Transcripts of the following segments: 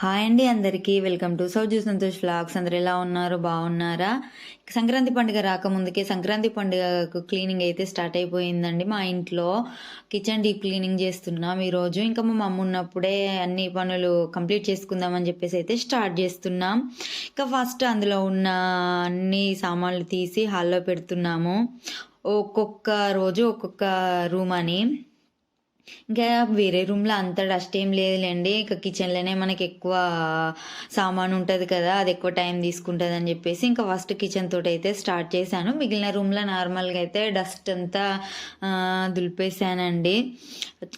Hi అండి అందరికీ. Welcome to Sowju Santosh vlogs అందరు ఎలా ఉన్నారు? బాగున్నారా? సంక్రాంతి పండుగ రాకముందుకే సంక్రాంతి పండుగకు క్లీనింగ్ అయితే స్టార్ట్ అయిపోయిందండి. మా ఇంట్లో కిచెన్ డీప్ క్లీనింగ్ చేస్తున్నాం ఈరోజు. ఇంకా మా మమ్మ ఉన్నప్పుడే అన్ని పనులు కంప్లీట్ చేసుకుందామని చెప్పేసి అయితే స్టార్ట్ చేస్తున్నాం. ఇంకా ఫస్ట్ అందులో ఉన్న అన్ని సామాన్లు తీసి హాల్లో పెడుతున్నాము. ఒక్కొక్క రోజు ఒక్కొక్క రూమ్ అని. ఇంకా వేరే రూమ్లో అంత డస్ట్ ఏం లేదులేండి. ఇక కిచెన్లోనే మనకి ఎక్కువ సామాన్ ఉంటుంది కదా అది ఎక్కువ టైం తీసుకుంటుంది అని చెప్పేసి ఇంకా ఫస్ట్ కిచెన్ తోటి అయితే స్టార్ట్ చేశాను. మిగిలిన రూమ్లో నార్మల్గా అయితే డస్ట్ అంతా దులిపేశానండి.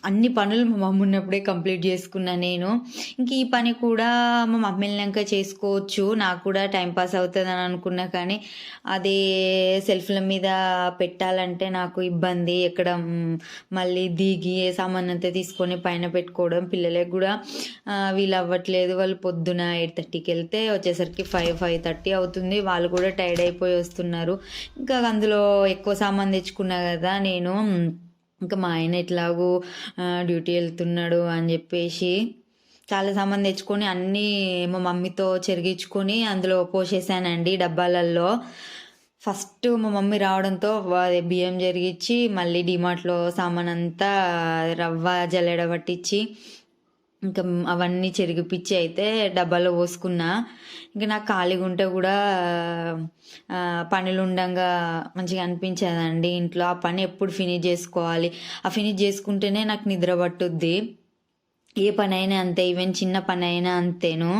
అన్ని పనులు మా మమ్మీ ఉన్నప్పుడే కంప్లీట్ చేసుకున్నా నేను. ఇంక ఈ పని కూడా మా మమ్మీ వెళ్ళినాక చేసుకోవచ్చు. నాకు కూడా టైం పాస్ అవుతుంది అని అనుకున్నా కానీ అది సెల్ఫ్ల మీద పెట్టాలంటే నాకు ఇబ్బంది. ఎక్కడ మళ్ళీ దిగి సామాన్ అంతా తీసుకొని పైన పెట్టుకోవడం పిల్లలకు కూడా వీళ్ళు అవ్వట్లేదు. వాళ్ళు పొద్దున ఎయిట్ థర్టీకి వెళ్తే వచ్చేసరికి ఫైవ్ ఫైవ్ థర్టీ అవుతుంది. వాళ్ళు కూడా టైర్డ్ అయిపోయి వస్తున్నారు. ఇంకా అందులో ఎక్కువ సామాన్ తెచ్చుకున్నా కదా నేను ఇంకా మా ఆయన ఎట్లాగూ డ్యూటీ వెళ్తున్నాడు అని చెప్పేసి చాలా సామాన్ తెచ్చుకొని అన్నీ మా మమ్మీతో చెరిగించుకొని అందులో పోసేసానండి డబ్బాలల్లో. ఫస్ట్ మా మమ్మీ రావడంతో బియ్యం జరిగించి మళ్ళీ డిమార్ట్లో సామాన్ అంతా రవ్వ జల్లెడ పట్టించి ఇంకా అవన్నీ చెరిగిపిచ్చి అయితే డబ్బాలో పోసుకున్నా. ఇంకా నాకు ఖాళీగా ఉంటే కూడా పనులు ఉండగా మంచిగా అనిపించేదండి ఇంట్లో. ఆ పని ఎప్పుడు ఫినిష్ చేసుకోవాలి. ఆ ఫినిష్ చేసుకుంటేనే నాకు నిద్ర పట్టుద్ది. ఏ పని అయినా అంతే ఈవెన్ చిన్న పని అయినా అంతేను.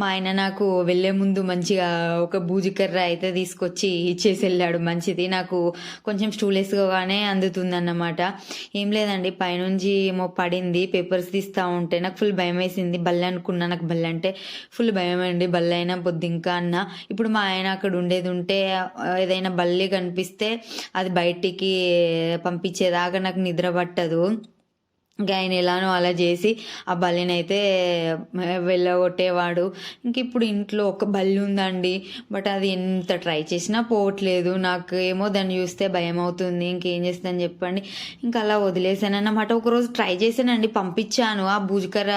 మా ఆయన నాకు వెళ్ళే ముందు మంచిగా ఒక బూజికర్ర అయితే తీసుకొచ్చి ఇచ్చేసి వెళ్ళాడు మంచిది. నాకు కొంచెం స్టూలెస్గానే అందుతుందన్నమాట. ఏం లేదండి పైనుంచి ఏమో పడింది. పేపర్స్ తీస్తూ ఉంటే నాకు ఫుల్ భయం వేసింది బల్లె అనుకున్నా నాకు బల్లె అంటే ఫుల్ భయం అండి బల్లె అయినా ఇంకా అన్న. ఇప్పుడు మా ఆయన అక్కడ ఉండేది ఉంటే ఏదైనా బల్లి కనిపిస్తే అది బయటికి పంపించేదాకా నాకు నిద్ర పట్టదు. ఇంకా ఆయన ఎలానో అలా చేసి ఆ బల్లిని అయితే వెళ్ళగొట్టేవాడు. ఇంక ఇప్పుడు ఇంట్లో ఒక బల్లి ఉందండి. బట్ అది ఎంత ట్రై చేసినా పోవట్లేదు. నాకు ఏమో దాన్ని చూస్తే భయం అవుతుంది ఇంకేం చేస్తాను చెప్పండి. ఇంకా అలా వదిలేసాను అన్నమాట ఒకరోజు ట్రై చేశానండి. పంపించాను. ఆ భూజకర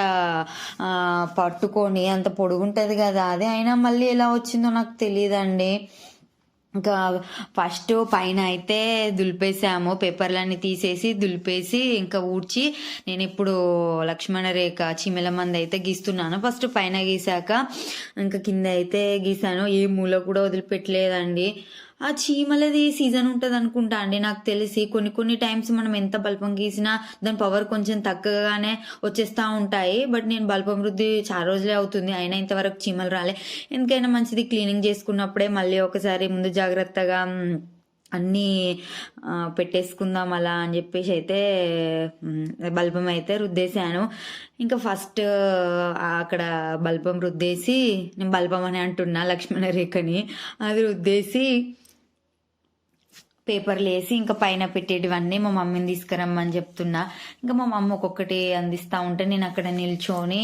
పట్టుకొని అంత పొడుగుంటుంది కదా. అదే అయినా మళ్ళీ ఎలా వచ్చిందో నాకు తెలియదండి. ఇంకా ఫస్ట్ పైన అయితే దులిపేసాము. పేపర్లన్నీ తీసేసి దులిపేసి ఇంకా ఊడ్చి నేను ఇప్పుడు లక్ష్మణ రేఖ చిమెల మంది అయితే గీస్తున్నాను. ఫస్ట్ పైన గీసాక ఇంకా కింద అయితే గీసాను. ఏ మూల కూడా వదిలిపెట్టలేదండి. ఆ చీమలది సీజన్ ఉంటుంది అనుకుంటా అండి నాకు తెలిసి. కొన్ని కొన్ని టైమ్స్ మనం ఎంత బల్పం గీసినా దాని పవర్ కొంచెం తగ్గగానే వచ్చేస్తూ ఉంటాయి. బట్ నేను బల్పం వృద్ధి చాలా రోజులే అవుతుంది అయినా ఇంతవరకు చీమలు రాలే. ఎందుకైనా మంచిది క్లీనింగ్ చేసుకున్నప్పుడే మళ్ళీ ఒకసారి ముందు జాగ్రత్తగా అన్నీ పెట్టేసుకుందాం అలా అని చెప్పేసి అయితే బల్బం అయితే రుద్దేశాను. ఇంకా ఫస్ట్ అక్కడ బల్బం రుద్దేసి నేను బల్బం అని అంటున్నా లక్ష్మణ రేఖని అది రుద్దేసి పేపర్లు వేసి ఇంకా పైన పెట్టేటివన్నీ మా మమ్మీని తీసుకురమ్మని చెప్తున్నా. ఇంకా మా మమ్మ ఒక్కొక్కటి అందిస్తూ ఉంటే నేను అక్కడ నిల్చొని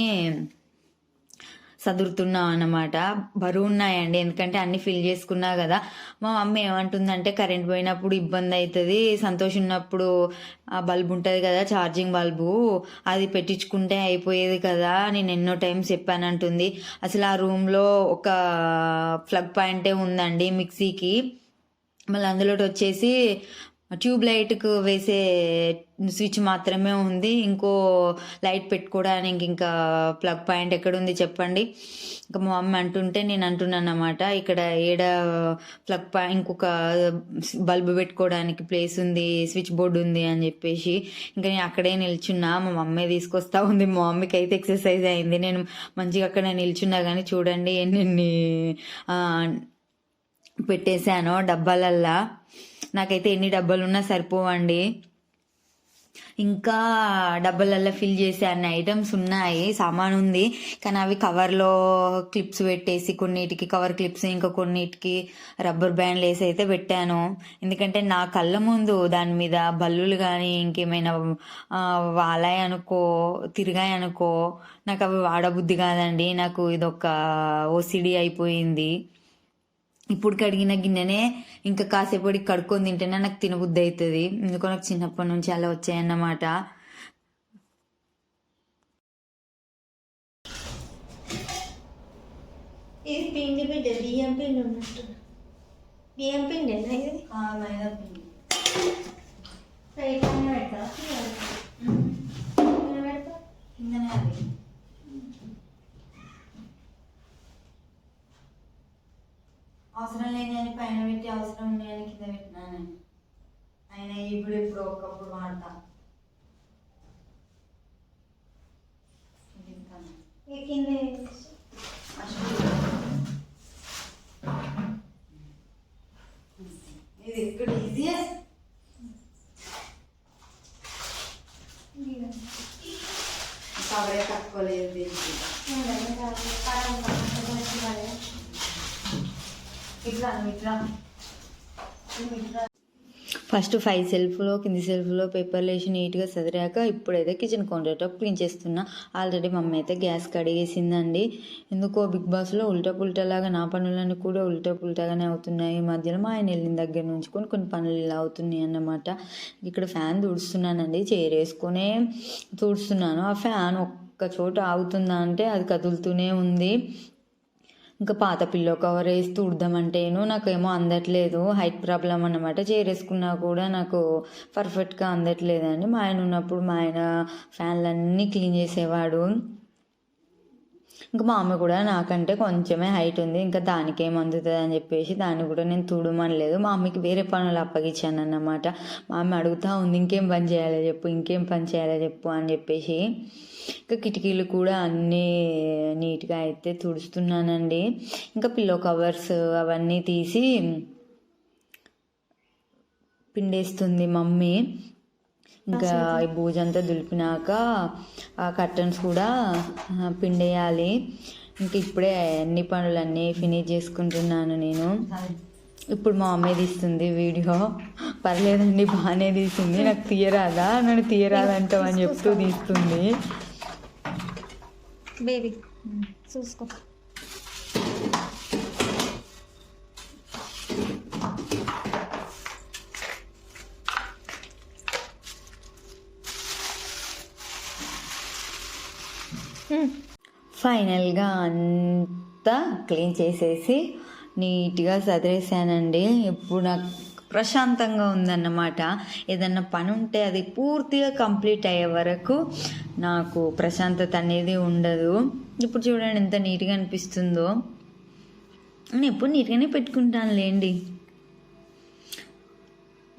సదురుతున్నా అనమాట బరువు ఉన్నాయండి ఎందుకంటే అన్ని ఫిల్ చేసుకున్నా కదా. మా మమ్మీ ఏమంటుందంటే కరెంట్ పోయినప్పుడు ఇబ్బంది అవుతుంది సంతోషం ఉన్నప్పుడు ఆ బల్బ్ ఉంటుంది కదా ఛార్జింగ్ బల్బు అది పెట్టించుకుంటే అయిపోయేది కదా నేను ఎన్నో టైమ్స్ చెప్పానంటుంది. అసలు ఆ రూమ్లో ఒక ప్లగ్ పాయింటే ఉందండి మిక్సీకి. మళ్ళీ అందులో వచ్చేసి ట్యూబ్ లైట్కు వేసే స్విచ్ మాత్రమే ఉంది. ఇంకో లైట్ పెట్టుకోవడానికి ఇంకా ప్లగ్ పాయింట్ ఎక్కడ ఉంది చెప్పండి. ఇంకా మా మమ్మీ అంటుంటే నేను అంటున్నాను అనమాట ఇక్కడ ఏడ ప్లగ్ పాయింట్ ఇంకొక బల్బు పెట్టుకోవడానికి ప్లేస్ ఉంది స్విచ్ బోర్డు ఉంది అని చెప్పేసి ఇంకా నేను అక్కడే నిల్చున్నా. మా మమ్మీ తీసుకొస్తా ఉంది. మా మమ్మీకి అయితే ఎక్సర్సైజ్ అయింది. నేను మంచిగా అక్కడ నిల్చున్నా కానీ చూడండి ఎన్ని పెట్టేశాను డబ్బాలల్లా. నాకైతే ఎన్ని డబ్బాలు ఉన్నా సరిపోవండి. ఇంకా డబ్బాలల్లో ఫిల్ చేసే అన్ని ఐటమ్స్ ఉన్నాయి. సామాన్ ఉంది. కానీ అవి కవర్లో క్లిప్స్ పెట్టేసి కొన్నిటికి కవర్ క్లిప్స్ ఇంకా కొన్నిటికి రబ్బర్ బ్యాండ్లు వేసి అయితే పెట్టాను. ఎందుకంటే నా కళ్ళ ముందు దాని మీద బల్లులు కానీ ఇంకేమైనా వాలాయి అనుకో తిరిగాయి అనుకో నాకు అవి వాడబుద్ధి కాదండి. నాకు ఇదొక ఓసిడి అయిపోయింది. ఇప్పుడు కడిగిన గిన్నెనే ఇంకా కాసేపటికి కడుక్కొని తింటేనే నాకు తినబుద్ధి అవుతుంది ఎందుకో నాకు చిన్నప్పటి నుంచి అలా వచ్చాయన్నమాట. ఇది పిండి బిడ్డ బియ్యం పిండి ఉన్నట్టు. బియ్యం పిండి. మైదా పిండి పెడతా. అవసరం లేని అని పైన పెట్టి అవసరం ఉన్నాయని కింద పెట్టినాను అయినా ఇప్పుడు ఇప్పుడు ఒకప్పుడు వాడతా. ఇది కింద ఇక్కడ ఈజీ ఇది. కవరే తక్కువలేదు దీనికి ఉండండి, కాదు. కారం కారం కొంచెం పడే. ఇట్లా ఇట్లా ఫస్ట్ ఫైవ్ సెల్ఫ్లో కింది సెల్ఫ్లో పేపర్లు వేసి నీట్గా చదిరాక ఇప్పుడైతే కిచెన్ కౌంటర్ టాప్ క్లీన్ చేస్తున్నా. ఆల్రెడీ మమ్మీ అయితే గ్యాస్ కడిగేసిందండి. ఎందుకో బిగ్ బాస్లో ఉల్టా పుల్టాలాగా నా పనులన్నీ కూడా ఉల్టా పుల్టాగానే అవుతున్నాయి. ఈ మధ్యలో మా ఆయన వెళ్ళిన దగ్గర నుంచి కొన్ని కొన్ని పనులు ఇలా అవుతున్నాయి అన్నమాట. ఇక్కడ ఫ్యాన్ తుడుస్తున్నానండి. చైర్ వేసుకొనే తుడుస్తున్నాను. ఆ ఫ్యాన్ ఒక్క చోట ఆగుతుందా అంటే అది కదులుతూనే ఉంది. ఇంకా పాత పిల్లో కవర్ వేసి తుడదామంటేను నాకేమో అందట్లేదు. హైట్ ప్రాబ్లం అన్నమాట. చేరేసుకున్నా కూడా నాకు పర్ఫెక్ట్గా అందట్లేదండి. మా ఆయన ఉన్నప్పుడు మా ఆయన ఫ్యాన్లన్నీ క్లీన్ చేసేవాడు. ఇంకా మా అమ్మ కూడా నాకంటే కొంచెమే హైట్ ఉంది ఇంకా దానికేం అందుతుంది అని చెప్పేసి దాన్ని కూడా నేను తుడమనలేదు. మా అమ్మకి వేరే పనులు అప్పగించాను అన్నమాట మా అమ్మ అడుగుతా ఉంది ఇంకేం పని చేయాలో చెప్పు ఇంకేం పని చేయాలో చెప్పు అని చెప్పేసి ఇంకా కిటికీలు కూడా అన్నీ నీట్గా అయితే తుడుస్తున్నానండి. ఇంకా పిల్లో కవర్స్ అవన్నీ తీసి పిండేస్తుంది మమ్మీ. ఇంకా ఈ బూజంతా దులిపినాక ఆ కర్టన్స్ కూడా పిండేయాలి. ఇంకా ఇప్పుడే అన్ని పనులన్నీ ఫినిష్ చేసుకుంటున్నాను నేను. ఇప్పుడు మా మమ్మీ తీస్తుంది వీడియో. పర్లేదండి బాగానే తీసింది నాకు తీయరాదా? నన్ను తీయరాదంటావు అని చెప్తూ తీస్తుంది. బేబీ చూసుకో. ఫైనల్గా అంతా క్లీన్ చేసేసి నీట్గా సదిరేసానండి ఇప్పుడు నాకు ప్రశాంతంగా ఉందన్నమాట. ఏదన్నా పని ఉంటే అది పూర్తిగా కంప్లీట్ అయ్యే వరకు నాకు ప్రశాంతత అనేది ఉండదు. ఇప్పుడు చూడండి ఎంత నీట్గా అనిపిస్తుందో. నేను ఎప్పుడు నీట్గానే పెట్టుకుంటాను లేండి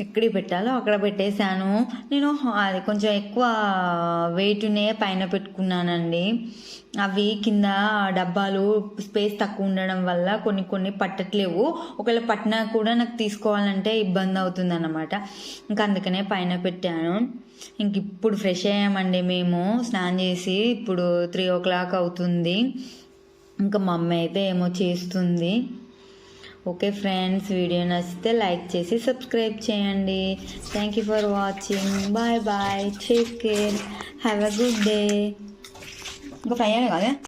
ఎక్కడికి పెట్టాలో అక్కడ పెట్టేశాను. నేను అది కొంచెం ఎక్కువ వెయిట్నే పైన పెట్టుకున్నానండి. అవి కింద డబ్బాలు స్పేస్ తక్కువ ఉండడం వల్ల కొన్ని కొన్ని పట్టట్లేవు. ఒకవేళ పట్టినా కూడా నాకు తీసుకోవాలంటే ఇబ్బంది అవుతుంది అన్నమాట ఇంకా అందుకనే పైన పెట్టాను. ఇంక ఇప్పుడు ఫ్రెష్ అయ్యామండి మేము. స్నానం చేసి ఇప్పుడు త్రీ ఓ క్లాక్ అవుతుంది. ఇంకా మా అమ్మ అయితే ఏమో చేస్తుంది. ఓకే ఫ్రెండ్స్ వీడియో నచ్చితే లైక్ చేసి సబ్స్క్రైబ్ చేయండి thank you for watching bye bye take care have a good day ఇంకా ఫైవ్ కదా